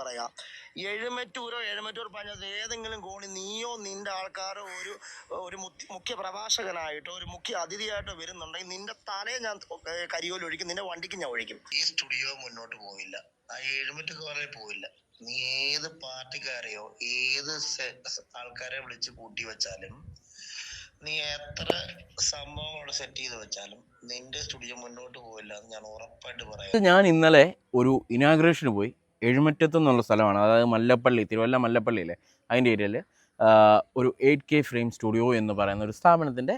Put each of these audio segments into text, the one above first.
പറയാം. എഴുമറ്റൂരോ എഴുമറ്റൂർ പഞ്ചായത്ത് ഏതെങ്കിലും കോണി നീയോ നിന്റെ ആൾക്കാരോ ഒരു ഒരു മുഖ്യ പ്രഭാഷകനായിട്ടോ ഒരു മുഖ്യ അതിഥിയായിട്ടോ വരുന്നുണ്ടെങ്കിൽ നിന്റെ തലേ ഞാൻ കരിയോൽ ഒഴിക്കും നിന്റെ വണ്ടിക്ക് ഞാൻ ഒഴിക്കും. ഈ സ്റ്റുഡിയോ മുന്നോട്ട് പോവില്ല ആ എഴുമറ്റുകാരെ പോവില്ല നീ ഏത് പാർട്ടിക്കാരെയോ ഏത് ആൾക്കാരെ വിളിച്ച് കൂട്ടി വെച്ചാലും നീ എത്ര സംഭവങ്ങൾ സെറ്റ് ചെയ്ത് വെച്ചാലും നിന്റെ സ്റ്റുഡിയോ മുന്നോട്ട് പോവില്ല എന്ന് ഞാൻ ഉറപ്പായിട്ട് പറയാം. ഞാൻ ഇന്നലെ ഒരു ഇനാഗ്രേഷന് പോയി. എഴുമറ്റത്ത് എന്നുള്ള സ്ഥലമാണ്. അതായത് മല്ലപ്പള്ളി തിരുവല്ല മല്ലപ്പള്ളിയിലെ അതിന്റെ ഏരിയയിൽ ഒരു എയ്റ്റ് കെ ഫ്രെയിം സ്റ്റുഡിയോ എന്ന് പറയുന്ന ഒരു സ്ഥാപനത്തിന്റെ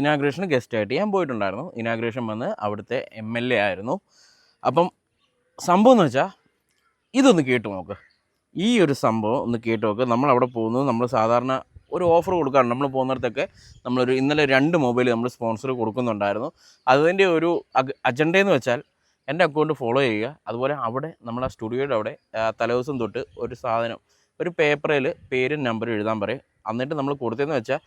ഇനാഗ്രേഷന് ഗസ്റ്റായിട്ട് ഞാൻ പോയിട്ടുണ്ടായിരുന്നു. ഇനാഗ്രേഷൻ വന്ന് അവിടുത്തെ എം എൽ എ ആയിരുന്നു. അപ്പം സംഭവം എന്ന് വെച്ചാൽ ഇതൊന്ന് കേട്ടു നോക്ക്. ഈ ഒരു സംഭവം ഒന്ന് കേട്ട് നോക്ക്. നമ്മൾ അവിടെ പോകുന്നത് നമ്മൾ സാധാരണ ഒരു ഓഫർ കൊടുക്കാറുണ്ട്. നമ്മൾ പോകുന്നിടത്തൊക്കെ നമ്മളൊരു ഇന്നലെ രണ്ട് മൊബൈൽ നമ്മൾ സ്പോൺസർ കൊടുക്കുന്നുണ്ടായിരുന്നു. അതിന്റെ ഒരു അജണ്ടയെന്ന് വെച്ചാൽ എന്റെ അക്കൗണ്ട് ഫോളോ ചെയ്യുക. അതുപോലെ അവിടെ നമ്മളെ സ്റ്റുഡിയോയുടെ അവിടെ തലേദിവസം തൊട്ട് ഒരു സാധനം ഒരു പേപ്പറിൽ പേരും നമ്പറും എഴുതാൻ പറയും. എന്നിട്ട് നമ്മൾ കൊടുത്തതെന്ന് വെച്ചാൽ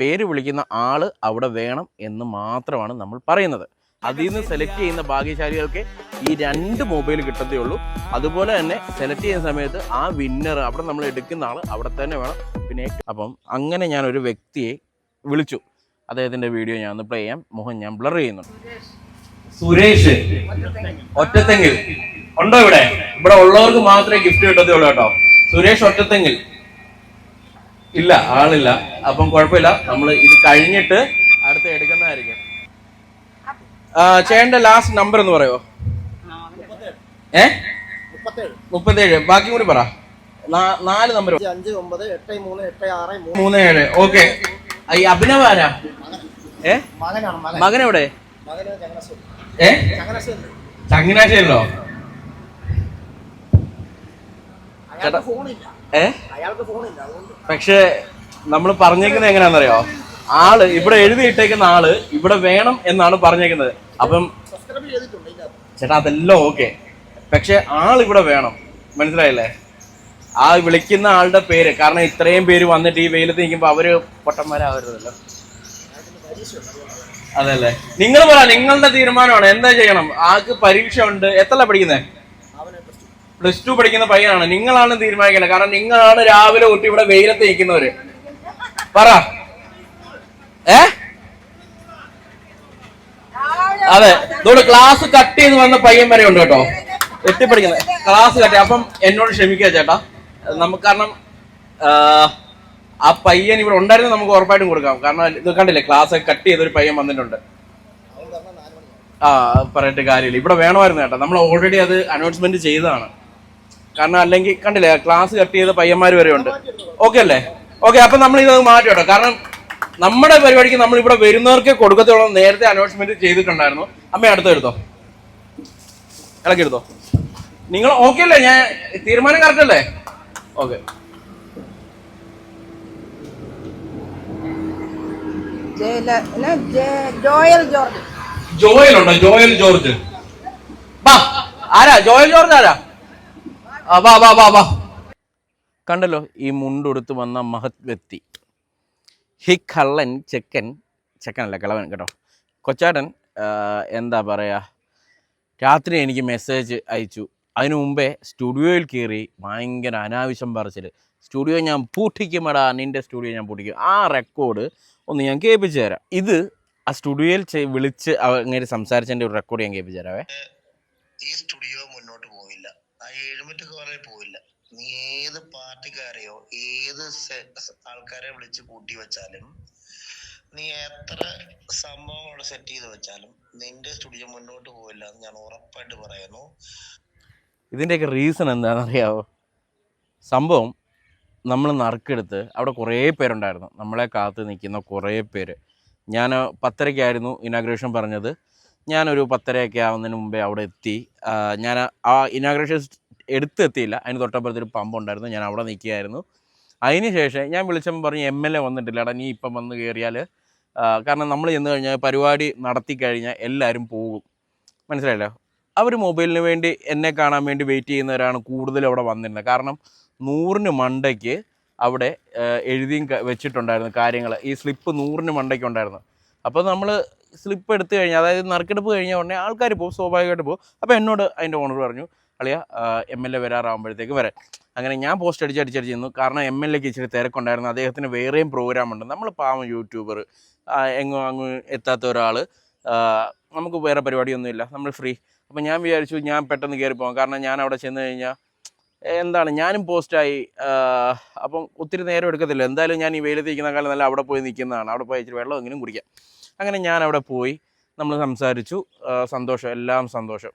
പേര് വിളിക്കുന്ന ആൾ അവിടെ വേണം എന്ന് മാത്രമാണ് നമ്മൾ പറയുന്നത്. അതിൽ നിന്ന് സെലക്ട് ചെയ്യുന്ന ഭാഗ്യശാലികൾക്ക് ഈ രണ്ട് മൊബൈൽ കിട്ടത്തേ ഉള്ളൂ. അതുപോലെ തന്നെ സെലക്ട് ചെയ്യുന്ന സമയത്ത് ആ വിന്നർ അവിടെ നമ്മൾ എടുക്കുന്ന ആൾ അവിടെ തന്നെ വേണം. പിന്നെ അപ്പം അങ്ങനെ ഞാൻ ഒരു വ്യക്തിയെ വിളിച്ചു. അദ്ദേഹത്തിന്റെ വീഡിയോ ഞാൻ ഒന്ന് പ്ലേ ചെയ്യാം. മുഖം ഞാൻ ബ്ലർ ചെയ്യുന്നുണ്ട് സുരേഷ് ഒറ്റത്തെങ്കിൽ. ഉണ്ടോ ഇവിടെ? ഇവിടെ ഉള്ളവർക്ക് മാത്രമേ ഗിഫ്റ്റ് കിട്ടത്തുള്ളൂ കേട്ടോ. സുരേഷ് ഒറ്റത്തെങ്കിൽ. ഇല്ല ആളില്ല. അപ്പം കുഴപ്പമില്ല. നമ്മൾ ഇത് കഴിഞ്ഞിട്ട് അടുത്ത് എടുക്കുന്നതായിരിക്കും. ചേട്ടന്റെ ലാസ്റ്റ് നമ്പർ എന്ന് പറയോ? ഏ? മുപ്പത്തേഴ്. ബാക്കി കൂടി പറ. നാല് നമ്പർ അഞ്ച് ഒമ്പത് എട്ട് മൂന്ന് എട്ട് ആറ് മൂന്ന്. ഏഴ്. ഓക്കെ ഈ അഭിനവ് ആരാ? ഏ? മകൻ. മകൻ എവിടെ ഏ? ചങ്ങനാശ്ശേരിയിലോ? ഏ? പക്ഷേ നമ്മൾ പറഞ്ഞേക്കുന്നത് എങ്ങനെയാണെന്നറിയോ? ആൾ ഇവിടെ എഴുതിയിട്ടേക്കുന്ന ആൾ ഇവിടെ വേണം എന്നാണ് പറഞ്ഞേക്കുന്നത്. അപ്പം ചേട്ടാ അതെല്ലാം ഓക്കെ. പക്ഷെ ആൾ ഇവിടെ വേണം. മനസ്സിലായില്ലേ? ആ വിളിക്കുന്ന ആളുടെ പേര്. കാരണം ഇത്രയും പേര് വന്നിട്ട് ഈ വെയിലത്ത് നിൽക്കുമ്പോൾ അവർ പൊട്ടന്മാരാവരുതല്ലോ. അതല്ലേ? നിങ്ങൾ പറ നിങ്ങളുടെ തീരുമാനമാണ്. എന്താ ചെയ്യണം? ആൾക്ക് പരീക്ഷ ഉണ്ട് എത്ര ടു പ്ലസ് ടു പഠിക്കുന്ന പയ്യനാണ്. നിങ്ങളാണ് തീരുമാനിക്കേണ്ടത്. കാരണം നിങ്ങളാണ് രാവിലെ തൊട്ട് ഇവിടെ വെയിലത്ത് നിൽക്കുന്നവര്. പറ. ഏ? അതെ. ഇതോട് ക്ലാസ് കട്ട് ചെയ്ത് വന്ന പയ്യൻ വരെ ഉണ്ട് കേട്ടോ. എത്തിപ്പടിക്കുന്നത് ക്ലാസ് കട്ട് അപ്പം എന്നോട് ക്ഷമിക്കുക ചേട്ടാ. നമുക്ക് കാരണം ആ, പയ്യൻ ഇവിടെ ഉണ്ടായിരുന്നു നമുക്ക് ഉറപ്പായിട്ടും കൊടുക്കാം. കാരണം ഇത് കണ്ടില്ലേ ക്ലാസ് ഒക്കെ കട്ട് ചെയ്തൊരു പയ്യൻ വന്നിട്ടുണ്ട്. ആ പറയട്ടെ കാര്യമില്ല. ഇവിടെ വേണമായിരുന്നു കേട്ടോ. നമ്മൾ ഓൾറെഡി അത് അനൗൺസ്മെന്റ് ചെയ്തതാണ്. കാരണം അല്ലെങ്കിൽ കണ്ടില്ലേ ക്ലാസ് കട്ട് ചെയ്ത പയ്യന്മാർ വരെ ഉണ്ട്. ഓക്കെ അല്ലേ? ഓക്കെ അപ്പൊ നമ്മൾ ഇത് മാറ്റി കാരണം നമ്മുടെ പരിപാടിക്ക് നമ്മൾ ഇവിടെ വരുന്നവർക്ക് കൊടുക്കത്തുള്ളൂ നേരത്തെ അനൗൺസ്മെന്റ് ചെയ്തിട്ടുണ്ടായിരുന്നു. അമ്മ അടുത്ത് എടുത്തോ ഇളക്കി എടുത്തോ? നിങ്ങൾ ഓക്കെ അല്ലേ? ഞാൻ തീരുമാനം കറക്റ്റ് അല്ലേ? ഓക്കെ ജയല എന്നാ ജെ- ജോയൽ ജോയൽ ജോർജ്. ആരാ? ജോയൽ ജോർജ് ആരാ? വാ വാ വാ വാ. കണ്ടല്ലോ ഈ മുണ്ടുടുത്ത് വന്ന മഹത് വ്യക്തി. ഹി കള്ളൻ ചെക്കൻ ചെക്കനല്ല കിളവൻ കേട്ടോ. കൊച്ചാട്ടൻ ആ, എന്താ പറയുക രാത്രി എനിക്ക് മെസ്സേജ് അയച്ചു. അതിനു മുമ്പേ സ്റ്റുഡിയോയിൽ കയറി ഭയങ്കര അനാവശ്യം പറിച്ചിൽ സ്റ്റുഡിയോ ഞാൻ പൂട്ടിക്കുമടാ നിന്റെ സ്റ്റുഡിയോ ഞാൻ പൂട്ടിക്കും. ആ റെക്കോർഡ് ഒന്ന് ഞാൻ കേൾപ്പിച്ചു തരാം. ഇത് ആ സ്റ്റുഡിയോയിൽ വിളിച്ച് അങ്ങനെ സംസാരിച്ചതിന്റെ ഒരു റെക്കോർഡ് ഞാൻ കേൾപ്പിച്ചു തരാവേ. ഈ സ്റ്റുഡിയോ മുന്നോട്ട് പോവില്ല ആ എഴുമറ്റുകാരെ പോവില്ല നീ ഏത് പാർട്ടിക്കാരെയോ ഏത് ആൾക്കാരെ വിളിച്ച് കൂട്ടി വെച്ചാലും നീ എത്ര സംഭവങ്ങൾ സെറ്റ് ചെയ്ത് വെച്ചാലും നിന്റെ സ്റ്റുഡിയോ മുന്നോട്ട് പോവില്ല എന്ന് ഞാൻ ഉറപ്പായിട്ട് പറയുന്നു. ഇതിന്റെയൊക്കെ റീസൺ എന്താണെന്നറിയാവോ? സംഭവം നമ്മൾ നറുക്കെടുത്ത് അവിടെ കുറേ പേരുണ്ടായിരുന്നു. നമ്മളെ കാത്ത് നിൽക്കുന്ന കുറേ പേര്. ഞാൻ പത്തരയ്ക്കായിരുന്നു ഇനാഗ്രേഷൻ പറഞ്ഞത്. ഞാനൊരു പത്തരയൊക്കെ ആവുന്നതിന് മുമ്പേ അവിടെ എത്തി. ഞാൻ ആ ഇനാഗ്രേഷൻ എടുത്ത് എത്തിയില്ല അതിന് തൊട്ടപ്പുറത്തൊരു പമ്പ് ഉണ്ടായിരുന്നു. ഞാൻ അവിടെ നിൽക്കുകയായിരുന്നു. അതിന് ശേഷം ഞാൻ വിളിച്ചപ്പോൾ പറഞ്ഞു എം എൽ എ വന്നിട്ടില്ല. എടാ നീ ഇപ്പം വന്ന് കയറിയാൽ കാരണം നമ്മൾ ചെന്ന് കഴിഞ്ഞാൽ പരിപാടി നടത്തി കഴിഞ്ഞാൽ എല്ലാവരും പോകും. മനസ്സിലായല്ലോ? അവർ മൊബൈലിന് വേണ്ടി എന്നെ കാണാൻ വേണ്ടി വെയിറ്റ് ചെയ്യുന്നവരാണ് കൂടുതലും അവിടെ വന്നിരുന്നത്. കാരണം നൂറിന് മണ്ടയ്ക്ക് അവിടെ എഴുതിയും വെച്ചിട്ടുണ്ടായിരുന്നു കാര്യങ്ങൾ ഈ സ്ലിപ്പ് നൂറിന് മണ്ടയ്ക്ക് ഉണ്ടായിരുന്നു. അപ്പോൾ നമ്മൾ സ്ലിപ്പ് എടുത്തു കഴിഞ്ഞാൽ അതായത് നറുക്കെടുപ്പ് കഴിഞ്ഞ ഉടനെ ആൾക്കാർ പോകും സ്വാഭാവികമായിട്ട് പോകും. അപ്പോൾ എന്നോട് അതിന്റെ ഓണർ പറഞ്ഞു അളിയ എം എൽ എ വരാറാകുമ്പോഴത്തേക്ക് വരെ അങ്ങനെ ഞാൻ പോസ്റ്റ് അടിച്ച് അടിച്ചടിച്ച് നിന്നു. കാരണം എം എൽ എക്ക് ഇച്ചിരി തിരക്കുണ്ടായിരുന്നു. അദ്ദേഹത്തിന് വേറെയും പ്രോഗ്രാം ഉണ്ട്. നമ്മൾ പാവം യൂട്യൂബർ എങ്ങും അങ്ങ് എത്താത്ത ഒരാൾ നമുക്ക് വേറെ പരിപാടിയൊന്നുമില്ല. നമ്മൾ ഫ്രീ അപ്പം ഞാൻ വിചാരിച്ചു ഞാൻ പെട്ടെന്ന് കയറി പോകാം കാരണം ഞാൻ അവിടെ ചെന്ന് കഴിഞ്ഞാൽ എന്താണ് ഞാനും പോസ്റ്റായി അപ്പം ഒത്തിരി നേരം എടുക്കത്തില്ല. എന്തായാലും ഞാൻ ഈ വെയിലത്ത് നിൽക്കുന്ന കാലം നല്ല അവിടെ പോയി നിൽക്കുന്നതാണ് അവിടെ പോയി ഇച്ചിരി വെള്ളം എങ്കിലും കുടിക്കാം. അങ്ങനെ ഞാൻ അവിടെ പോയി. നമ്മൾ സംസാരിച്ചു. സന്തോഷം എല്ലാം സന്തോഷം.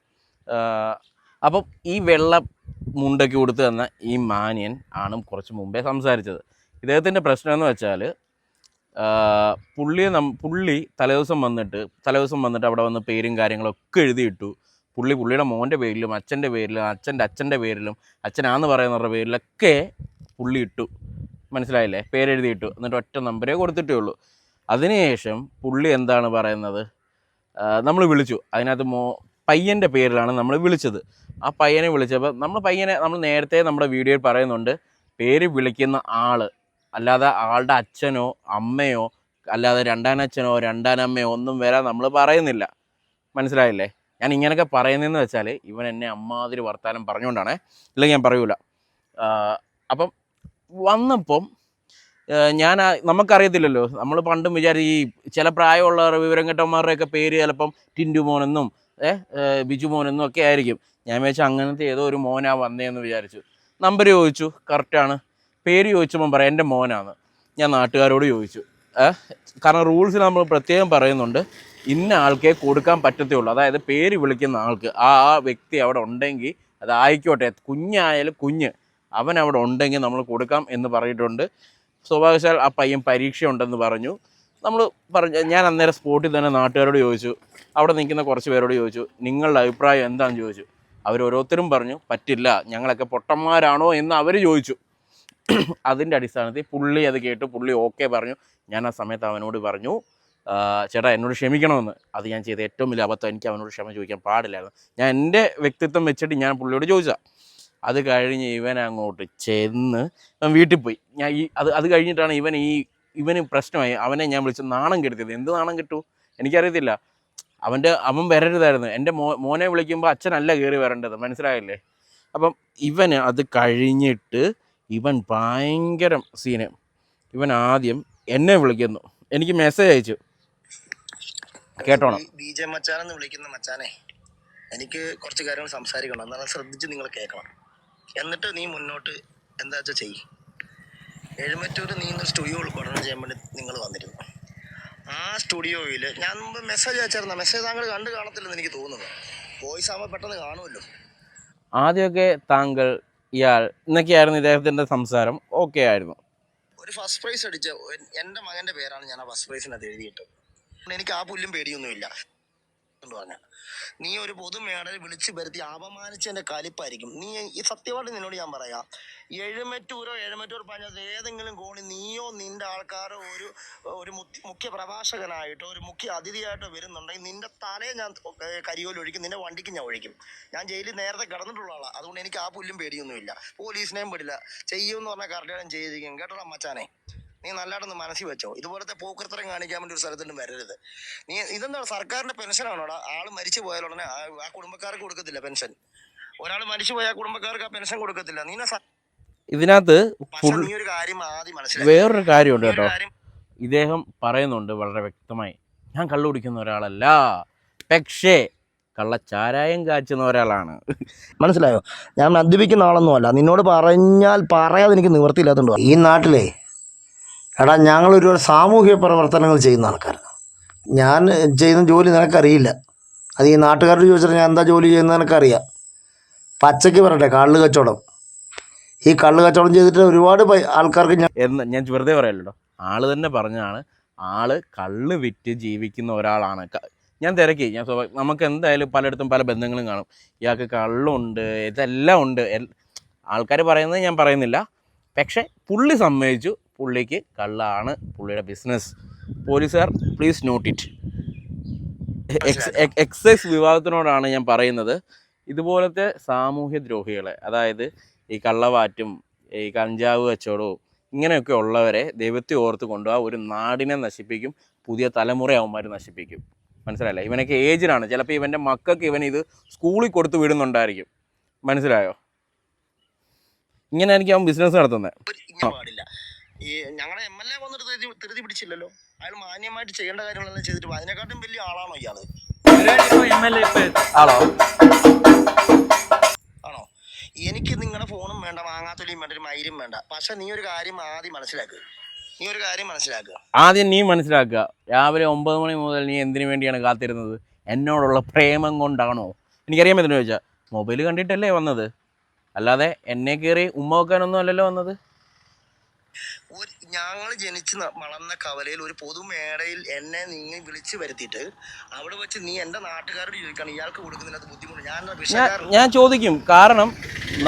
അപ്പം ഈ വെള്ള മുണ്ടൊക്കെ കൊടുത്ത് തന്ന ഈ മാന്യൻ ആണ് കുറച്ച് മുമ്പേ സംസാരിച്ചത്. ഇദ്ദേഹത്തിന്റെ പ്രശ്നം എന്ന് വെച്ചാൽ പുള്ളിയെ നം പുള്ളി തലേദിവസം വന്നിട്ട് തലേദിവസം വന്നിട്ട് അവിടെ വന്ന് പേരും കാര്യങ്ങളൊക്കെ എഴുതിയിട്ടു. പുള്ളി പുള്ളിയുടെ മോന്റെ പേരിലും അച്ഛന്റെ പേരിലും അച്ഛന്റെ അച്ഛന്റെ പേരിലും അച്ഛനാന്ന് പറയുന്നവരുടെ പേരിലൊക്കെ പുള്ളി ഇട്ടു. മനസ്സിലായില്ലേ? പേരെഴുതിയിട്ടു എന്നിട്ട് ഒറ്റ നമ്പരേ കൊടുത്തിട്ടേ ഉള്ളൂ. അതിനുശേഷം പുള്ളി എന്താണ് പറയുന്നത്? നമ്മൾ വിളിച്ചു. അതിനകത്ത് മോ പയ്യന്റെ പേരിലാണ് നമ്മൾ വിളിച്ചത്. ആ പയ്യനെ വിളിച്ചപ്പോൾ നമ്മൾ പയ്യനെ നമ്മൾ നേരത്തെ നമ്മുടെ വീഡിയോയിൽ പറയുന്നുണ്ട് പേര് വിളിക്കുന്ന ആൾ അല്ലാതെ ആളുടെ അച്ഛനോ അമ്മയോ അല്ലാതെ രണ്ടാനച്ഛനോ രണ്ടാനമ്മയോ ഒന്നും വരാൻ നമ്മൾ പറയുന്നില്ല. മനസ്സിലായില്ലേ? ഞാൻ ഇങ്ങനെയൊക്കെ പറയുന്നതെന്ന് വെച്ചാൽ ഇവൻ എന്നെ അമ്മാതിരി വർത്താനം പറഞ്ഞുകൊണ്ടാണ്. ഇല്ലെങ്കിൽ ഞാൻ പറയൂല. അപ്പം വന്നപ്പം ഞാൻ നമുക്കറിയത്തില്ലല്ലോ. നമ്മൾ പണ്ടും വിചാരിച്ച് ഈ ചില പ്രായമുള്ള വിവരം കെട്ടന്മാരുടെയൊക്കെ പേര് ചിലപ്പം ടിൻഡു മോനെന്നും ബിജു മോനെന്നും ഒക്കെ ആയിരിക്കും. ഞാൻ വിചാരിച്ചു അങ്ങനത്തെ ഏതോ ഒരു മോനാ വന്നേന്ന് വിചാരിച്ചു. നമ്പർ ചോദിച്ചു കറക്റ്റാണ് പേര് ചോദിച്ചപ്പം പറയാം എന്റെ മോനാണ് ഞാൻ നാട്ടുകാരോട് ചോദിച്ചു. കാരണം റൂൾസിൽ നമ്മൾ പ്രത്യേകം പറയുന്നുണ്ട്. ഇന്ന ആൾക്കേ കൊടുക്കാൻ പറ്റത്തുള്ളൂ. അതായത് പേര് വിളിക്കുന്ന ആൾക്ക്. ആ ആ വ്യക്തി അവിടെ ഉണ്ടെങ്കിൽ അത് ആയിക്കോട്ടെ. കുഞ്ഞായാലും കുഞ്ഞ്. അവൻ അവിടെ ഉണ്ടെങ്കിൽ നമ്മൾ കൊടുക്കാം എന്ന് പറഞ്ഞിട്ടുണ്ട്. സ്വാഭാവികശാൽ ആ പയ്യൻ പരീക്ഷയുണ്ടെന്ന് പറഞ്ഞു. നമ്മൾ പറഞ്ഞു ഞാൻ അന്നേരം സ്പോട്ടിൽ തന്നെ നാട്ടുകാരോട് ചോദിച്ചു. അവിടെ നിൽക്കുന്ന കുറച്ച് പേരോട് ചോദിച്ചു. നിങ്ങളുടെ അഭിപ്രായം എന്താണെന്ന് ചോദിച്ചു. അവർ ഓരോരുത്തരും പറഞ്ഞു പറ്റില്ല. ഞങ്ങളൊക്കെ പൊട്ടന്മാരാണോ? എന്ന് അവർ ചോദിച്ചു. അതിന്റെ അടിസ്ഥാനത്തിൽ പുള്ളി അത് കേട്ട് പുള്ളി ഓക്കെ പറഞ്ഞു. ഞാൻ ആ സമയത്ത് അവനോട് പറഞ്ഞു "ആ, ചേട്ടാ എന്നോട് ക്ഷമിക്കണമെന്ന്. അത് ഞാൻ ചെയ്ത ഏറ്റവും വലിയ അബദ്ധം എനിക്ക് അവനോട് ക്ഷമ ചോദിക്കാൻ പാടില്ലായിരുന്നു. ഞാൻ എന്റെ വ്യക്തിത്വം വെച്ചിട്ട് ഞാൻ പുള്ളിയോട് ചോദിച്ചാൽ അത് കഴിഞ്ഞ് ഇവൻ അങ്ങോട്ട് ചെന്ന് അവൻ വീട്ടിൽ പോയി. ഞാൻ ഈ അത് അത് കഴിഞ്ഞിട്ടാണ് ഇവൻ ഈ ഇവന് പ്രശ്നമായി. അവനെ ഞാൻ വിളിച്ച് നാണം കെടുത്തിയത്. എന്ത് നാണം കിട്ടു? എനിക്കറിയത്തില്ല. അവന്റെ അവൻ വരരുതായിരുന്നു. എന്റെ മോ മോനെ വിളിക്കുമ്പോൾ അച്ഛനല്ല കയറി വരേണ്ടത്. മനസ്സിലായില്ലേ? അപ്പം ഇവന് അത് കഴിഞ്ഞിട്ട് ഇവൻ ഭയങ്കര സീന്. ഇവൻ ആദ്യം എന്നെ വിളിക്കുന്നു. എനിക്ക് മെസ്സേജ് അയച്ചു. കേട്ടോണം. ബി ജെ മച്ചാനെന്ന് വിളിക്കുന്ന മച്ചാനെ എനിക്ക് കുറച്ച് കാര്യങ്ങൾ സംസാരിക്കണം. എന്നാൽ ശ്രദ്ധിച്ച് നിങ്ങൾ കേൾക്കണം. എന്നിട്ട് നീ മുന്നോട്ട് എന്താ വെച്ചാൽ ചെയ്യ്. എഴുമറ്റൂർ നീ ഇന്ന് സ്റ്റുഡിയോ ഉൾപ്പെടുന്ന ചെയ്യാൻ വേണ്ടി നിങ്ങൾ വന്നിരുന്നു. ആ സ്റ്റുഡിയോയിൽ ഞാൻ മുമ്പ് മെസ്സേജ് അയച്ചായിരുന്നു മെസ്സേജ് താങ്കൾ കണ്ടു കാണത്തില്ലെന്ന് എനിക്ക് തോന്നുന്നു. വോയിസ് ആകുമ്പോൾ പെട്ടെന്ന് കാണുമല്ലോ. ആദ്യമൊക്കെ താങ്കൾ ഇയാൾ എന്നൊക്കെയായിരുന്നു ഇദ്ദേഹത്തിന്റെ സംസാരം. ഓക്കെ ആയിരുന്നു. ഒരു ഫസ്റ്റ് പ്രൈസ് അടിച്ച എന്റെ മകന്റെ പേരാണ് ഞാൻ ആ ഫസ്റ്റ് പ്രൈസിനകത്ത് എഴുതിയിട്ട് എനിക്ക് ആ പുല്ലും പേടിയൊന്നുമില്ല. നീ ഒരു പൊതുമേടൽ വിളിച്ചു വരുത്തി അപമാനിച്ചതിന്റെ കലിപ്പായിരിക്കും. നീ ഈ സത്യമായിട്ട് നിന്നോട് ഞാൻ പറയാം. എഴുമറ്റൂരോ എഴുമറ്റൂർ പഞ്ചായത്ത് ഏതെങ്കിലും കോണി നീയോ നിന്റെ ആൾക്കാരോ ഒരു ഒരു മുഖ്യ പ്രഭാഷകനായിട്ടോ ഒരു മുഖ്യ അതിഥിയായിട്ടോ വരുന്നുണ്ടെങ്കിൽ നിന്റെ തലയെ ഞാൻ കരിയോൽ ഒഴിക്കും. നിന്റെ വണ്ടിക്ക് ഞാൻ ഒഴിക്കും. ഞാൻ ജയിലിൽ നേരത്തെ കിടന്നിട്ടുള്ള ആളാണ് അതുകൊണ്ട് എനിക്ക് ആ പുല്ലും പേടിയൊന്നുമില്ല. പോലീസിനെയും പെടില്ല ചെയ്യുമെന്ന് പറഞ്ഞാൽ കറക്റ്റ് ചെയ്തിരിക്കും. കേട്ടോ മച്ചാനെ നീ നല്ലതായിട്ടൊന്ന് മനസ്സിൽ വെച്ചോ. ഇതുപോലത്തെ പോക്കൃത്തരം കാണിക്കാൻ വേണ്ടി ഒരു സ്ഥലത്തും വരരുത്. നീ ഇതെന്താണ്? സർക്കാരിന്റെ പെൻഷനാണോടാ ആൾ മരിച്ചു പോയാൽ ഉടനെ ആ കുടുംബക്കാർക്ക് കൊടുക്കത്തില്ല പെൻഷൻ ഒരാൾ മരിച്ചു പോയാൽ കുടുംബക്കാർക്ക് ആ പെൻഷൻ കൊടുക്കത്തില്ല. നീ ഇതിനകത്ത് വേറൊരു കാര്യമുണ്ട് കേട്ടോ. ഇദ്ദേഹം പറയുന്നുണ്ട് വളരെ വ്യക്തമായി. ഞാൻ കള്ളു കുടിക്കുന്ന ഒരാളല്ല. പക്ഷേ കള്ളച്ചാരായം കാച്ചുന്ന ഒരാളാണ്. മനസ്സിലായോ? ഞാൻ മദ്യപിക്കുന്ന ആളൊന്നുമല്ല. നിന്നോട് പറഞ്ഞാൽ പറയാതെ എനിക്ക് ഈ നാട്ടിലെ എടാ ഞങ്ങൾ ഒരുപാട് സാമൂഹ്യ പ്രവർത്തനങ്ങൾ ചെയ്യുന്ന ആൾക്കാരാണ്. ഞാൻ ചെയ്യുന്ന ജോലി നിനക്കറിയില്ല. അത് ഈ നാട്ടുകാരോട് ചോദിച്ചിട്ട് ഞാൻ എന്താ ജോലി ചെയ്യുന്നത് നിനക്കറിയാം. പച്ചയ്ക്ക് പറയട്ടെ കള്ള് കച്ചവടം. ഈ കള്ള് കച്ചവടം ചെയ്തിട്ട് ഒരുപാട് ആൾക്കാർക്ക് ഞാൻ ഞാൻ വെറുതെ പറയല്ലോ ആൾ തന്നെ പറഞ്ഞാണ് ആൾ കള്ള് വിറ്റ് ജീവിക്കുന്ന ഒരാളാണ്. ഞാൻ തിരക്കി. ഞാൻ നമുക്ക് എന്തായാലും പലയിടത്തും പല ബന്ധങ്ങളും കാണും. ഇയാൾക്ക് കള്ളുണ്ട് ഇതെല്ലാം ഉണ്ട്. ആൾക്കാർ പറയുന്നത് ഞാൻ പറയുന്നില്ല. പക്ഷേ പുള്ളി സമ്മതിച്ചു. പുള്ളിക്ക് കള്ളാണ് പുള്ളിയുടെ ബിസിനസ് പോലീസുകാർ പ്ലീസ് നോട്ട് ഇറ്റ് എക്സൈസ് വിഭാഗത്തിനോടാണ് ഞാൻ പറയുന്നത്. ഇതുപോലത്തെ സാമൂഹ്യ ദ്രോഹികളെ അതായത് ഈ കള്ളവാറ്റും ഈ കഞ്ചാവ് കച്ചവടവും ഇങ്ങനെയൊക്കെ ഉള്ളവരെ ദൈവത്തെ ഓർത്ത് കൊണ്ടുപോകാൻ ഒരു നാടിനെ നശിപ്പിക്കും പുതിയ തലമുറ നശിപ്പിക്കും. മനസ്സിലായില്ലേ? ഇവനൊക്കെ ഏജിലാണ് ചിലപ്പോൾ ഇവന്റെ മക്കൾക്ക് ഇവൻ ഇത് സ്കൂളിൽ കൊടുത്ത് വിടുന്നുണ്ടായിരിക്കും. മനസ്സിലായോ? ഇങ്ങനെ എനിക്ക് അവൻ ബിസിനസ് നടത്തുന്നത് ഈ ഞങ്ങളുടെ എം എൽ എ വന്നിട്ട് തിരുതി തിരുതി പിടിച്ചില്ലല്ലോ. അയാൾ മാന്യമായിട്ട് ചെയ്യേണ്ട കാര്യങ്ങളെല്ലാം ചെയ്തിട്ട്. അതിനെക്കാട്ടും വലിയ ആളാണോ ഇയാൾ? ആണോ? ആണോ? എനിക്ക് നിങ്ങളുടെ ഫോണും വേണ്ട വാങ്ങാത്തൊലിയും വേണ്ട ഒരു മൈരും വേണ്ട. പക്ഷെ നീ ഒരു കാര്യം ആദ്യം മനസ്സിലാക്കുക നീ ഒരു കാര്യം മനസ്സിലാക്കുക ആദ്യം നീ മനസ്സിലാക്കുക രാവിലെ ഒമ്പത് മണി മുതൽ നീ എന്തിനു വേണ്ടിയാണ് കാത്തിരുന്നത്? എന്നോടുള്ള പ്രേമം കൊണ്ടാണോ? എനിക്കറിയാൻ പറ്റുന്ന ചോദിച്ചാൽ മൊബൈൽ കണ്ടിട്ടല്ലേ വന്നത്? അല്ലാതെ എന്നെ കയറി ഉമ്മ വെക്കാനൊന്നും അല്ലല്ലോ വന്നത്? ഒരു ഞങ്ങൾ ജനിച്ച് വളർന്ന കവലയിൽ ഒരു പൊതുമേടയിൽ എന്നെ നീ വിളിച്ചു വരുത്തിയിട്ട് അവിടെ വെച്ച് നീ എന്റെ നാട്ടുകാരോട് ചോദിക്കണം. ഇയാൾക്ക് കൊടുക്കുന്നതിനകത്ത് ബുദ്ധിമുട്ട്. ഞാൻ ഞാൻ ചോദിക്കും. കാരണം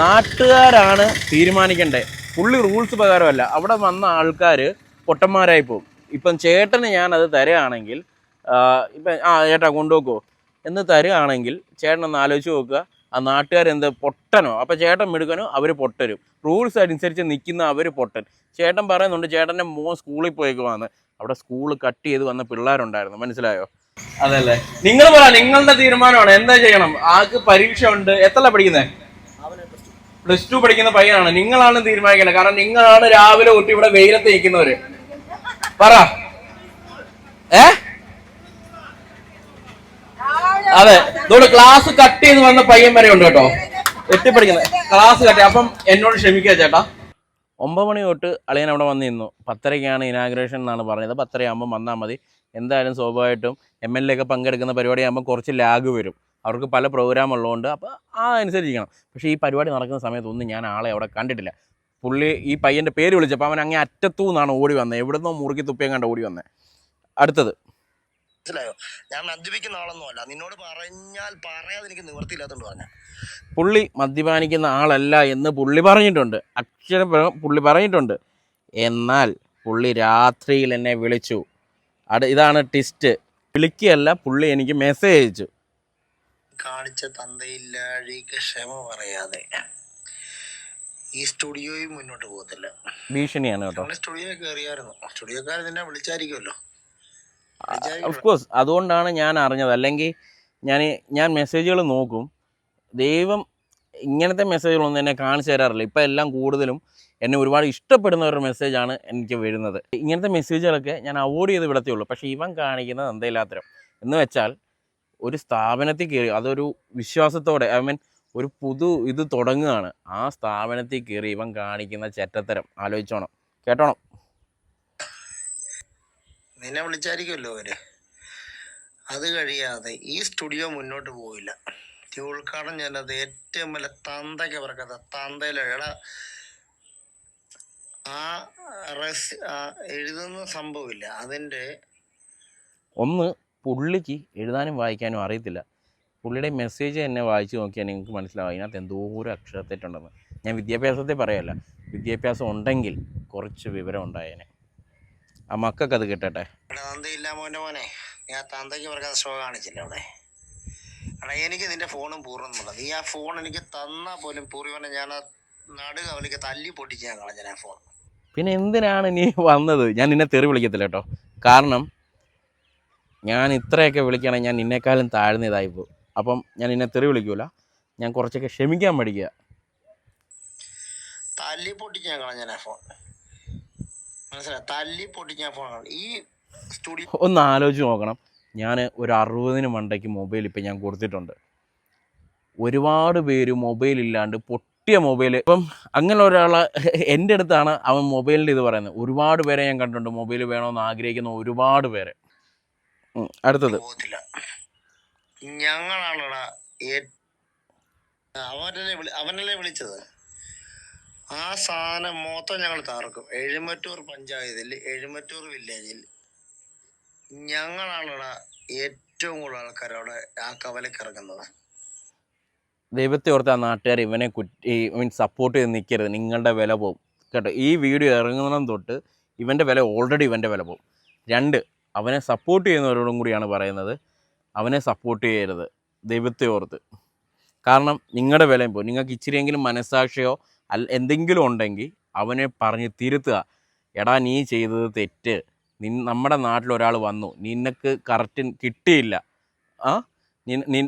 നാട്ടുകാരാണ് തീരുമാനിക്കേണ്ടത് പുള്ളി റൂൾസ് പ്രകാരമല്ല. അവിടെ വന്ന ആൾക്കാർ പൊട്ടന്മാരായി പോകും ഇപ്പം ചേട്ടന് ഞാനത് തരുകയാണെങ്കിൽ ഇപ്പം ആ ചേട്ടാ കൊണ്ടുപോക്കോ എന്ന് തരുകയാണെങ്കിൽ ചേട്ടനൊന്ന് ആലോചിച്ച് നോക്കുക. ആ നാട്ടുകാരെന്ത് പൊട്ടനോ? അപ്പോൾ ചേട്ടൻ മിടുക്കനോ അവർ പൊട്ടരും. റൂൾസ് അനുസരിച്ച് നിൽക്കുന്ന അവർ പൊട്ടൻ. ചേട്ടൻ പറയുന്നുണ്ട് ചേട്ടന്റെ മോൻ സ്കൂളിൽ പോയേക്കുവാന്ന്. അവിടെ സ്കൂൾ കട്ട് ചെയ്ത് വന്ന പിള്ളേരുണ്ടായിരുന്നു. മനസ്സിലായോ? അതല്ലേ. നിങ്ങൾ പറ നിങ്ങളുടെ തീരുമാനമാണ്. എന്താ ചെയ്യണം? ആൾക്ക് പരീക്ഷ ഉണ്ട് എത്ര പഠിക്കുന്നത് പ്ലസ് ടു പഠിക്കുന്ന പയ്യനാണ്. നിങ്ങളാണ് തീരുമാനിക്കേണ്ടത്. കാരണം നിങ്ങളാണ് രാവിലെ തൊട്ട് ഇവിടെ വെയിലത്ത് നിൽക്കുന്നവര്. പറ. ഏ? അതെ ഇതോട് ക്ലാസ് കട്ട് ചെയ്ത് വന്ന പയ്യൻ വരെ ഉണ്ട് കേട്ടോ. എത്തിപ്പടിക്കുന്നത് ക്ലാസ് കട്ട് അപ്പം എന്നോട് ക്ഷമിക്കുക ചേട്ടാ. ഒമ്പത് മണി തൊട്ട് അളിയൻ അവിടെ വന്ന് നിന്നു പത്തരയ്ക്കാണ് ഇനാഗ്രേഷൻ എന്നാണ് പറഞ്ഞത്. പത്തരയാകുമ്പോൾ വന്നാൽ മതി. എന്തായാലും സ്വാഭാവികമായിട്ടും എം എൽ എ ഒക്കെ പങ്കെടുക്കുന്ന പരിപാടിയാകുമ്പോൾ കുറച്ച് ലാഗ് വരും. അവർക്ക് പല പ്രോഗ്രാം ഉള്ളതുകൊണ്ട് അപ്പോൾ ആ അനുസരിച്ചിരിക്കണം. പക്ഷേ ഈ പരിപാടി നടക്കുന്ന സമയത്ത് സമയത്തൊന്നും ഞാൻ ആളെ അവിടെ കണ്ടിട്ടില്ല. പുള്ളി ഈ പയ്യന്റെ പേര് വിളിച്ചപ്പോൾ അവൻ അങ്ങേ അറ്റത്തു നിന്നാണ് ഓടി വന്നത് എവിടെ നിന്നോ മുറുക്കി തുപ്പിയും കണ്ട് ഓടി വന്നത് അടുത്തത്. മനസ്സിലായോ? ഞാൻ മദ്യപിക്കുന്ന ആളൊന്നും അല്ല നിന്നോട് പറഞ്ഞാൽ പറയാതെ എനിക്ക് നിവർത്തിയില്ലാത്തോണ്ട് പറഞ്ഞ. പുള്ളി മദ്യപാനിക്കുന്ന ആളല്ല എന്ന് പുള്ളി പറഞ്ഞിട്ടുണ്ട്. അക്ഷര പുള്ളി പറഞ്ഞിട്ടുണ്ട്. എന്നാൽ പുള്ളി രാത്രിയിൽ എന്നെ വിളിച്ചു. അട ഇതാണ് ടിസ്റ്റ് വിളിക്കുകയല്ല പുള്ളി എനിക്ക് മെസ്സേജ് അയച്ചു. കാണിച്ച തന്തയില്ലാഴിക്ക് ക്ഷമ പറയാതെ. ഈ സ്റ്റുഡിയോയും മുന്നോട്ട് പോകത്തില്ല. ഭീഷണിയാണ് കേട്ടോ. സ്റ്റുഡിയോ കയറിയായിരുന്നു സ്റ്റുഡിയോക്കാർ നിന്നെ വിളിച്ചായിരിക്കുമല്ലോ. ഓഫ് കോഴ്സ് അതുകൊണ്ടാണ് ഞാൻ അറിഞ്ഞത്. അല്ലെങ്കിൽ ഞാൻ ഞാൻ മെസ്സേജുകൾ നോക്കും. ദൈവം ഇങ്ങനത്തെ മെസ്സേജുകളൊന്നും എന്നെ കാണിച്ചു തരാറില്ല. ഇപ്പം എല്ലാം കൂടുതലും എന്നെ ഒരുപാട് ഇഷ്ടപ്പെടുന്ന ഒരു മെസ്സേജാണ് എനിക്ക് വരുന്നത്. ഇങ്ങനത്തെ മെസ്സേജുകളൊക്കെ ഞാൻ അവോയ്ഡ് ചെയ്ത് വിടത്തേ ഉള്ളൂ. പക്ഷേ ഇവൻ കാണിക്കുന്നത് എന്തേലാത്തരം എന്ന് വെച്ചാൽ ഒരു സ്ഥാപനത്തിൽ കയറി അതൊരു വിശ്വാസത്തോടെ ഐ മീൻ ഒരു പുതു ഇത് തുടങ്ങുകയാണ്. ആ സ്ഥാപനത്തിൽ കയറി ഇവൻ കാണിക്കുന്ന ചെറ്റത്തരം. ആലോചിച്ചോണം. കേട്ടോണം? നിന്നെ വിളിച്ചായിരിക്കുമല്ലോ അവർ അത് കഴിയാതെ ഈ സ്റ്റുഡിയോ മുന്നോട്ട് പോയില്ല ഈ ഉദ്ഘാടനം ചെയ്യുന്നത് ഏറ്റവും വലിയ തന്തയ്ക്ക് പറക്കാത്ത തന്തയിലെടാ ആ റെസ് എഴുതുന്ന സംഭവമില്ല. അതിന്റെ ഒന്ന് പുള്ളിക്ക് എഴുതാനും വായിക്കാനും അറിയത്തില്ല. പുള്ളിയുടെ മെസ്സേജ് എന്നെ വായിച്ചു നോക്കിയാൽ നിങ്ങൾക്ക് മനസ്സിലാവും അതിനകത്ത് എന്തോരം അക്ഷരത്തെറ്റുണ്ടെന്ന്. ഞാൻ വിദ്യാഭ്യാസത്തെ പറയല്ല. വിദ്യാഭ്യാസം ഉണ്ടെങ്കിൽ കുറച്ച് വിവരം ഉണ്ടായേനെ. ആ മക്കൾക്ക് അത് കിട്ടട്ടെ. തന്തയില്ല മോന്റെ മോനെ. ഞാൻ തന്തയ്ക്ക് പറക്കാത്ത ഷോ കാണിച്ചില്ല അവിടെ. എടാ എനിക്ക് നിന്റെ ഫോണും പൂർണമല്ല നീ ആ ഫോൺ എനിക്ക് തന്നാൽ പോലും പൂർവനെ ഞാൻ ആ നടുക അവലേക്ക് തല്ലി പൊട്ടിച്ച് ഞാൻ കളഞ്ഞ ആ ഫോൺ. പിന്നെ എന്തിനാണ് നീ വന്നത്? ഞാൻ നിന്നെ തെറി വിളിക്കത്തില്ല കേട്ടോ. കാരണം ഞാൻ ഇത്രയൊക്കെ വിളിക്കുകയാണെങ്കിൽ ഞാൻ നിന്നെക്കാളും താഴ്ന്നതായി പോകും. അപ്പം ഞാൻ നിന്നെ തെറി വിളിക്കൂല. ഞാൻ കുറച്ചൊക്കെ ക്ഷമിക്കാൻ പഠിക്കുക. തല്ലി പൊട്ടിച്ച് ഞാൻ കളഞ്ഞ ആ ഫോൺ. മനസ്സിലായി? തല്ലി ഫോൺ ഈ സ്റ്റുഡിയോ ഒന്ന് ആലോചിച്ച് നോക്കണം. ഞാൻ ഒരു അറുപതിന് മണ്ടയ്ക്ക് മൊബൈൽ ഇപ്പം ഞാൻ കൊടുത്തിട്ടുണ്ട്. ഒരുപാട് പേര് മൊബൈൽ ഇല്ലാണ്ട് പൊട്ടിയ മൊബൈൽ. ഇപ്പം അങ്ങനെ ഒരാളെ എന്റെ അടുത്താണ് അവൻ മൊബൈലിന്റെ ഇത് പറയുന്നത്. ഒരുപാട് പേരെ ഞാൻ കണ്ടിട്ടുണ്ട്. മൊബൈൽ വേണമെന്ന് ആഗ്രഹിക്കുന്ന ഒരുപാട് പേരെ. ഉം, അടുത്തത്. പോകത്തില്ല ഞങ്ങളാണടാ ഏ- അവനല്ലേ വിളി അവനല്ലേ വിളിച്ചത്? ആ സാധനം മൊത്തം ഞങ്ങൾ തകർക്കും. എഴുമറ്റൂർ പഞ്ചായത്തിൽ എഴുമറ്റൂർ വില്ലേജിൽ ഞങ്ങളാണ് ഏറ്റവും കൂടുതൽ ആൾക്കാർ അവിടെ ആ കവലക്ക് ഇറങ്ങുന്നത്. ദൈവത്തെ ഓർത്ത് ആ നാട്ടുകാർ ഇവനെ കുറ്റി മീൻ സപ്പോർട്ട് ചെയ്ത് നിൽക്കരുത് നിങ്ങളുടെ വില പോകും കേട്ടോ ഈ വീഡിയോ ഇറങ്ങുന്നതും തൊട്ട് ഇവന്റെ വില ഓൾറെഡി ഇവന്റെ വില പോകും രണ്ട് അവനെ സപ്പോർട്ട് ചെയ്യുന്നവരോടും കൂടിയാണ് പറയുന്നത്. അവനെ സപ്പോർട്ട് ചെയ്യരുത്. ദൈവത്തെ ഓർത്ത്. കാരണം നിങ്ങളുടെ വിലയും പോകും നിങ്ങൾക്ക് ഇച്ചിരിയെങ്കിലും മനസ്സാക്ഷിയോ എന്തെങ്കിലും ഉണ്ടെങ്കിൽ അവനെ പറഞ്ഞ് തിരുത്തുക. എടാ നീ ചെയ്തത് തെറ്റ്. നി നമ്മുടെ നാട്ടിൽ ഒരാൾ വന്നു. നിനക്ക് കറക്റ്റ് കിട്ടിയില്ല. ആ?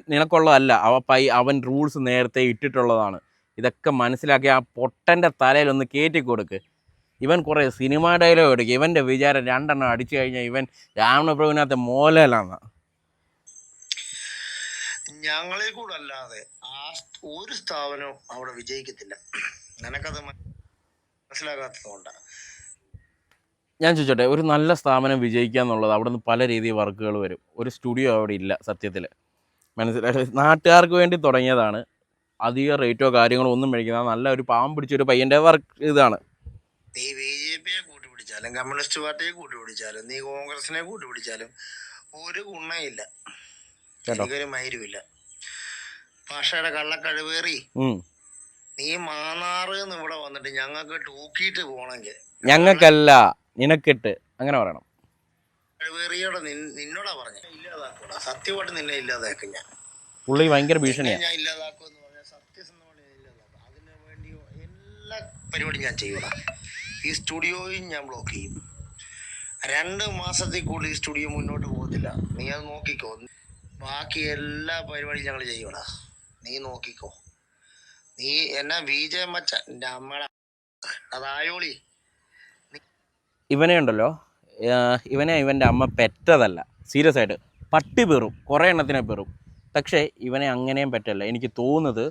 നിനക്കുള്ളതല്ല. അവ പൈ അവൻ റൂൾസ് നേരത്തെ ഇട്ടിട്ടുള്ളതാണ്. ഇതൊക്കെ മനസ്സിലാക്കി ആ പൊട്ടന്റെ തലയിൽ ഒന്ന് കയറ്റി കൊടുക്ക്. ഇവൻ കുറേ സിനിമ ഡയലോഗ് എടുക്കുക ഇവന്റെ വിചാരം രണ്ടെണ്ണം അടിച്ചു കഴിഞ്ഞാൽ ഇവൻ രാവണപ്രഭുവിനകത്തെ മോലയിലാണ് ഞങ്ങളെ കൂടല്ലാതെ ആ ഒരു സ്ഥാപനവും അവിടെ വിജയിക്കത്തില്ല. നിനക്കത് മനസ്സിലാകാത്തതുകൊണ്ടാണ് ഞാൻ ചോദിച്ചോട്ടെ ഒരു നല്ല സ്ഥാപനം വിജയിക്കുക എന്നുള്ളത് അവിടെ നിന്ന് പല രീതിയിൽ വർക്കുകൾ വരും. ഒരു സ്റ്റുഡിയോ അവിടെ ഇല്ല സത്യത്തിൽ മനസ്സിലായി? നാട്ടുകാർക്ക് വേണ്ടി തുടങ്ങിയതാണ്. അധിക റേറ്റോ കാര്യങ്ങളോ ഒന്നും മേടിക്കുന്ന നല്ല ഒരു പാവം പിടിച്ചൊരു പയ്യന്റെ വർക്ക് ഇതാണ്. നീ ബി ജെ പിയെ കൂട്ടുപിടിച്ചാലും കമ്മ്യൂണിസ്റ്റ് പാർട്ടിയെ കൂട്ടുപിടിച്ചാലും നീ കോൺഗ്രസിനെ കൂട്ടുപിടിച്ചാലും ഒരു ഗുണയില്ല കേട്ടോ. എനിക്കൊരു മൈരുമില്ല. ഭാഷയുടെ കള്ളക്കഴിവേറി. നീ മാന്നാറിന്ന് ഇവിടെ വന്നിട്ട് ഞങ്ങൾക്ക് തൂക്കിയിട്ട് പോണെങ്കിൽ ഞങ്ങൾക്കല്ല നിനക്കിട്ട്. അങ്ങനെ പറയണം. കഴിവേറിയോടെ നിന്നോടാ പറഞ്ഞ. ഇല്ലാതാക്കൂടാ. സത്യമായിട്ട് നിന്നെ ഇല്ലാതാക്കും ഞാൻ. പുള്ളി ഭയങ്കര ഭീഷണിയാ. ഞാൻ ഇല്ലാതാക്കും എന്ന് പറഞ്ഞാൽ സത്യസന്ധമായി ഞാൻ ഇല്ലാതാക്കും. അതിനു വേണ്ടി എല്ലാ പരിപാടിയും ഞാൻ ചെയ്യൂടാ ഈ സ്റ്റുഡിയോയും ഞാൻ ബ്ലോക്ക് ചെയ്യും. രണ്ട് മാസത്തിൽ കൂടുതൽ ഈ സ്റ്റുഡിയോ മുന്നോട്ട് പോകത്തില്ല. നീ അത് നോക്കിക്കോ. ബാക്കി എല്ലാ പരിപാടിയും ഞങ്ങൾ ചെയ്യൂടാ നീ നോക്കിക്കോ. നീ എന്നാ വിജയ മച്ച എന്റെ അമ്മയുടെ അതായോളി ഇവനെ ഉണ്ടല്ലോ. ഇവനെ ഇവന്റെ അമ്മ പെറ്റതല്ല. സീരിയസ് ആയിട്ട്. പട്ടി പെറും. കുറേ എണ്ണത്തിനെ പെറും. പക്ഷേ ഇവനെ അങ്ങനെയും പറ്റല്ല. എനിക്ക് തോന്നുന്നത്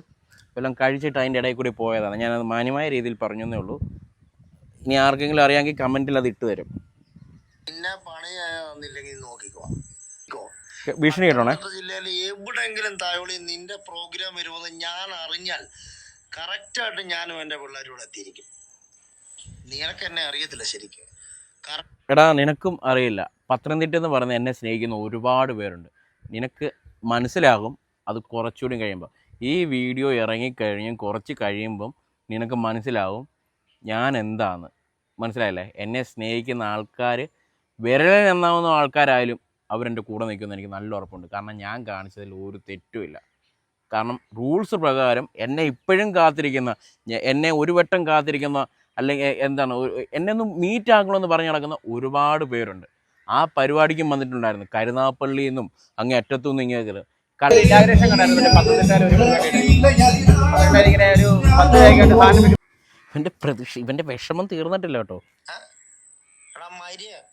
വല്ലതും കഴിച്ചിട്ട് അതിന്റെ ഇടയിൽ കൂടി പോയതാണ്. ഞാനത് മാന്യമായ രീതിയിൽ പറഞ്ഞതേ ഉള്ളൂ. ഇനി ആർക്കെങ്കിലും അറിയാമെങ്കിൽ കമന്റിൽ അത് ഇട്ട് തരും. പിന്നെ പണി തന്നില്ലെങ്കിൽ നോക്കിക്കോ. ഭീഷണി കേട്ടോണേ? ജില്ലയിൽ എവിടെങ്കിലും തായോളി നിന്റെ പ്രോഗ്രാം വരുമെന്ന് ഞാൻ അറിഞ്ഞാൽ കറക്റ്റായിട്ട് ഞാനും എന്റെ പിള്ളേരും എത്തിയിരിക്കും. നിനക്ക് എന്നെ അറിയത്തില്ല ശരിക്കും. എടാ നിനക്കും അറിയില്ല. പത്തനംതിട്ട എന്ന് പറഞ്ഞ് എന്നെ സ്നേഹിക്കുന്ന ഒരുപാട് പേരുണ്ട്. നിനക്ക് മനസ്സിലാകും അത് കുറച്ചുകൂടി കഴിയുമ്പോൾ ഈ വീഡിയോ ഇറങ്ങിക്കഴിഞ്ഞും കുറച്ച് കഴിയുമ്പം നിനക്ക് മനസ്സിലാവും ഞാൻ എന്താന്ന്. മനസ്സിലായില്ലേ? എന്നെ സ്നേഹിക്കുന്ന ആൾക്കാർ വിരലിൽ എണ്ണാവുന്ന ആൾക്കാരായാലും അവരെന്റെ കൂടെ നിൽക്കുമെന്ന് എനിക്ക് നല്ല ഉറപ്പുണ്ട്. കാരണം ഞാൻ കാണിച്ചതിൽ ഒരു തെറ്റുമില്ല കാരണം റൂൾസ് പ്രകാരം എന്നെ ഇപ്പോഴും കാത്തിരിക്കുന്ന എന്നെ ഒരു വട്ടം കാത്തിരിക്കുന്ന അല്ലെങ്കിൽ എന്താണ് എന്നെ ഒന്ന് മീറ്റ് ആക്കണമെന്ന് പറഞ്ഞ് നടക്കുന്ന ഒരുപാട് പേരുണ്ട് ആ പരിപാടിക്കും വന്നിട്ടുണ്ടായിരുന്നു കരുനാപ്പള്ളിയിൽ നിന്നും അങ്ങേ അറ്റത്തു നിന്ന് ഇങ്ങനെ ഇവന്റെ പ്രതീക്ഷ ഇവന്റെ വിഷമം തീർന്നിട്ടില്ല കേട്ടോ എടാ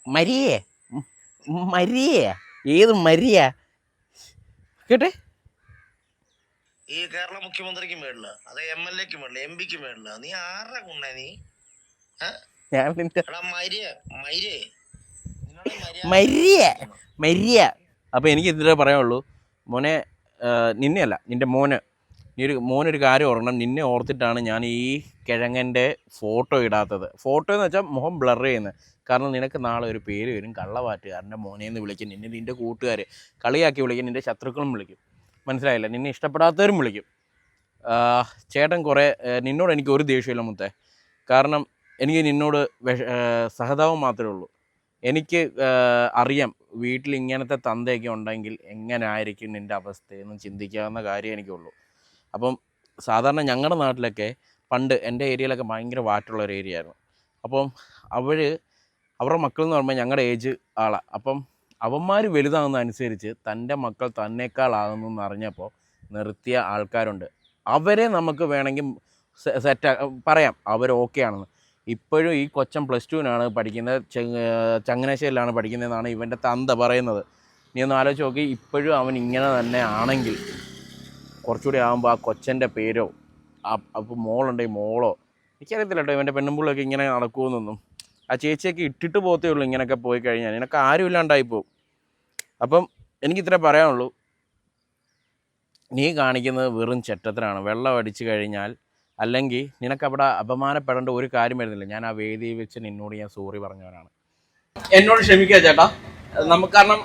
മരിയ മരിയേ ഏത് മരിയ കേട്ടെ ഈ കേരള മുഖ്യമന്ത്രിക്ക് മേളിൽ അത് എം എൽ എക്ക് മേളിൽ എം പിക്ക് മേളിൽ നീ ആരുടെ കൊണ്ട നീ? അപ്പൊ ഞാൻ നിന്റെ മരിയ മരിയേ. Maria Maria. അപ്പോൾ എനിക്ക് ഇതിലേ പറയാനുള്ളൂ. മോനെ നിന്നെ അല്ല നിന്റെ മോന്. നീ ഒരു മോനൊരു കാര്യം ഓർക്കണം. നിന്നെ ഓർത്തിട്ടാണ് ഞാൻ ഈ കിഴങ്ങന്റെ ഫോട്ടോ ഇടാത്തത്. ഫോട്ടോ എന്ന് വെച്ചാൽ മുഖം ബ്ലർ ചെയ്യുന്നത് കാരണം നിനക്ക് നാളെ ഒരു പേര് വരും കള്ളവാറ്റുകാരന്റെ മോനെ എന്ന് വിളിക്കും. നിന്നെ നിന്റെ കൂട്ടുകാർ കളിയാക്കി വിളിക്കും നിന്റെ ശത്രുക്കളും വിളിക്കും. മനസ്സിലായില്ല. നിന്നെ ഇഷ്ടപ്പെടാത്തവരും വിളിക്കും. ചേട്ടൻ കുറേ നിന്നോട് എനിക്ക് ഒരു ദേഷ്യമില്ല മുത്തേ. കാരണം എനിക്ക് നിന്നോട് സഹതാപം മാത്രമേ ഉള്ളൂ. എനിക്ക് അറിയാം വീട്ടിൽ ഇങ്ങനത്തെ തന്തയൊക്കെ ഉണ്ടെങ്കിൽ എങ്ങനെ ആയിരിക്കും നിന്റെ അവസ്ഥയെന്ന് ചിന്തിക്കാവുന്ന കാര്യം എനിക്കുള്ളൂ. അപ്പം സാധാരണ ഞങ്ങളുടെ നാട്ടിലൊക്കെ പണ്ട് എന്റെ ഏരിയയിലൊക്കെ ഭയങ്കര വാറ്റുള്ള ഒരു ഏരിയ ആയിരുന്നു അപ്പം അവർ അവരുടെ മക്കൾ എന്ന് പറയുമ്പോൾ ഞങ്ങളുടെ ഏജ് ആളാണ് അപ്പം അവന്മാർ വലുതാകുന്നതനുസരിച്ച് തന്റെ മക്കൾ തന്നേക്കാളാകുന്നു എന്ന് അറിഞ്ഞപ്പോൾ നിർത്തിയ ആൾക്കാരുണ്ട്. അവരെ നമുക്ക് വേണമെങ്കിൽ സെറ്റ് പറയാം. അവർ ഓക്കെ ആണെന്ന്. ഇപ്പോഴും ഈ കൊച്ചൻ പ്ലസ് ടുവിനാണ് പഠിക്കുന്നത്. ചങ്ങനാശ്ശേരിയിലാണ് പഠിക്കുന്നതെന്നാണ് ഇവന്റെ തന്ത പറയുന്നത്. നീ ഒന്ന് ആലോചിച്ച് നോക്കി ഇപ്പോഴും അവൻ ഇങ്ങനെ തന്നെ ആണെങ്കിൽ കുറച്ചുകൂടി ആകുമ്പോൾ ആ കൊച്ചന്റെ പേരോ അപ്പോൾ മോളുണ്ടെങ്കിൽ മോളോ എനിക്കറിയത്തില്ല കേട്ടോ ഇവന്റെ പെണ്ണുമ്പിള്ളൊക്കെ ഇങ്ങനെ നടക്കുമെന്നൊന്നും. ആ ചേച്ചിയൊക്കെ ഇട്ടിട്ട് പോകത്തേ ഉള്ളൂ ഇങ്ങനെയൊക്കെ പോയി കഴിഞ്ഞാൽ. നിനക്ക് ആരും ഇല്ലാണ്ടായി പോകും അപ്പം എനിക്കിത്രേ പറയാനുള്ളൂ. നീ കാണിക്കുന്നത് വെറും ചെറ്റത്തിനാണ്. വെള്ളം അടിച്ചു കഴിഞ്ഞാൽ അല്ലെങ്കിൽ നിനക്കവിടെ അപമാനപ്പെടേണ്ട ഒരു കാര്യം വരുന്നില്ല. ഞാൻ ആ വേദിയിൽ വെച്ച് നിന്നോട് ഞാൻ സോറി പറഞ്ഞവനാണ്. എന്നോട് ക്ഷമിക്കുക ചേട്ടാ. നമുക്ക് കാരണം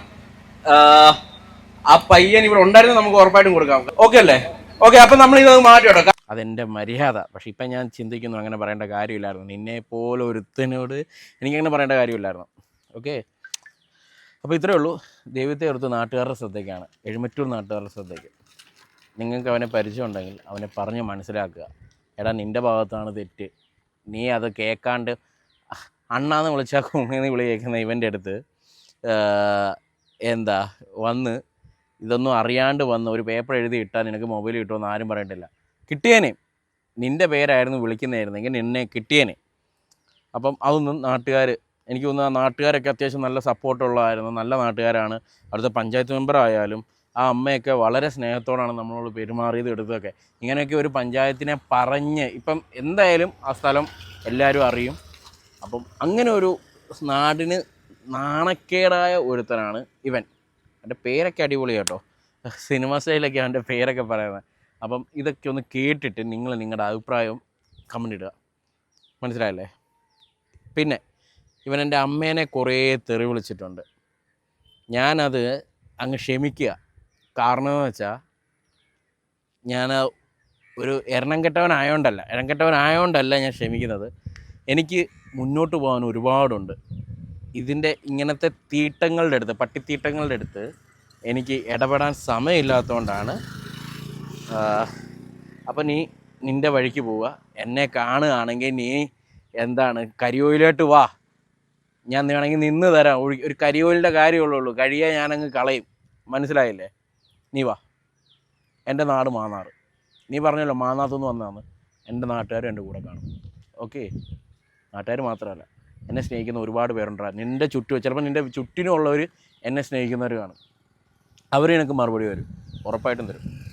ആ, പയ്യൻ ഇവിടെ ഉണ്ടായിരുന്നു നമുക്ക് ഉറപ്പായിട്ടും കൊടുക്കാം. ഓക്കെ അല്ലേ? ഓക്കെ അപ്പം നമ്മൾ ഇത് മാറ്റി കേട്ടോ. അതെന്റെ മര്യാദ. പക്ഷെ ഇപ്പം ഞാൻ ചിന്തിക്കുന്നു അങ്ങനെ പറയേണ്ട കാര്യമില്ലായിരുന്നു. നിന്നെ പോലെ ഒരുത്തനോട് എനിക്കങ്ങനെ പറയേണ്ട കാര്യമില്ലായിരുന്നു. ഓക്കെ അപ്പോൾ ഇത്രയേ ഉള്ളൂ. ദൈവത്തെ ഓർത്ത് നാട്ടുകാരുടെ ശ്രദ്ധയ്ക്കാണ്. എഴുമറ്റൂർ നാട്ടുകാരുടെ ശ്രദ്ധയ്ക്ക്. നിങ്ങൾക്ക് അവനെ പരിചയം ഉണ്ടെങ്കിൽ അവനെ പറഞ്ഞ് മനസ്സിലാക്കുക. എടാ നിന്റെ ഭാഗത്താണ് തെറ്റ്. നീ അത് കേൾക്കാണ്ട് അണ്ണാന്ന് വിളിച്ചാൽ കുമ്മേന്ന് വിളി കേൾക്കുന്ന ഇവന്റെ അടുത്ത് എന്താ വന്ന് ഇതൊന്നും അറിയാണ്ട് വന്ന് ഒരു പേപ്പർ എഴുതി ഇട്ടാൽ നിനക്ക് മൊബൈൽ കിട്ടുമെന്ന് ആരും പറയട്ടില്ല കിട്ടിയേനെ. നിന്റെ പേരായിരുന്നു വിളിക്കുന്നതായിരുന്നെങ്കിൽ നിന്നെ കിട്ടിയേനെ. അപ്പം അതൊന്നും നാട്ടുകാർ എനിക്ക് തോന്നുന്നു ആ നാട്ടുകാരൊക്കെ അത്യാവശ്യം നല്ല സപ്പോർട്ടുള്ളതായിരുന്നു നല്ല നാട്ടുകാരാണ്. അവിടുത്തെ പഞ്ചായത്ത് മെമ്പറായാലും ആ അമ്മയൊക്കെ വളരെ സ്നേഹത്തോടാണ് നമ്മളോട് പെരുമാറിയത് എടുത്തതൊക്കെ. ഇങ്ങനെയൊക്കെ ഒരു പഞ്ചായത്തിനെ പറഞ്ഞ് ഇപ്പം എന്തായാലും ആ സ്ഥലം എല്ലാവരും അറിയും. അപ്പം അങ്ങനെ ഒരു നാടിന് നാണക്കേടായ ഒരുത്തനാണ് ഇവൻ. എന്റെ പേരൊക്കെ അടിപൊളി കേട്ടോ സിനിമ സ്റ്റൈലൊക്കെ അവന്റെ പേരൊക്കെ പറയുന്നത്. അപ്പം ഇതൊക്കെ ഒന്ന് കേട്ടിട്ട് നിങ്ങൾ നിങ്ങളുടെ അഭിപ്രായം കമന്റ് ഇടുക. മനസ്സിലായല്ലേ? പിന്നെ ഇവൻ എന്റെ അമ്മേനെ കുറേ തെറി വിളിച്ചിട്ടുണ്ട്. ഞാനത് അങ്ങ് ക്ഷമിക്കുക. കാരണം എന്ന് വെച്ചാൽ ഞാൻ ഒരു എണ്ണം കെട്ടവനായോണ്ടല്ല എണ്ണം കെട്ടവനായോണ്ടല്ല ഞാൻ ക്ഷമിക്കുന്നത്. എനിക്ക് മുന്നോട്ട് പോകാൻ ഒരുപാടുണ്ട്. ഇതിന്റെ ഇങ്ങനത്തെ തീട്ടങ്ങളുടെ അടുത്ത് പട്ടിത്തീട്ടങ്ങളുടെ അടുത്ത് എനിക്ക് ഇടപെടാൻ സമയമില്ലാത്തതുകൊണ്ടാണ് അപ്പം നീ നിന്റെ വഴിക്ക് പോവുക. എന്നെ കാണുകയാണെങ്കിൽ നീ എന്താണ് കരിയോയിലോട്ട് വാ. ഞാൻ വേണമെങ്കിൽ നിന്ന് തരാം. ഒഴി- ഒരു കരിയോലിന്റെ കാര്യമുള്ളൂ കഴിയാൻ ഞാനങ്ങ് കളയും. മനസ്സിലായില്ലേ? നീ വാ. എന്റെ നാട് മാന്നാറ് നീ പറഞ്ഞല്ലോ മാന്നാത്തുനിന്ന് വന്നതാണ്. എന്റെ നാട്ടുകാരും എന്റെ കൂടെ കാണും. ഓക്കെ? നാട്ടുകാർ മാത്രമല്ല. എന്നെ സ്നേഹിക്കുന്ന ഒരുപാട് പേരുണ്ടാകും നിന്റെ ചുറ്റും ചിലപ്പോൾ നിന്റെ ചുറ്റിനുമുള്ളവർ എന്നെ സ്നേഹിക്കുന്നവർ കാണും. അവർ എനിക്ക് മറുപടി വരും ഉറപ്പായിട്ടും തരും.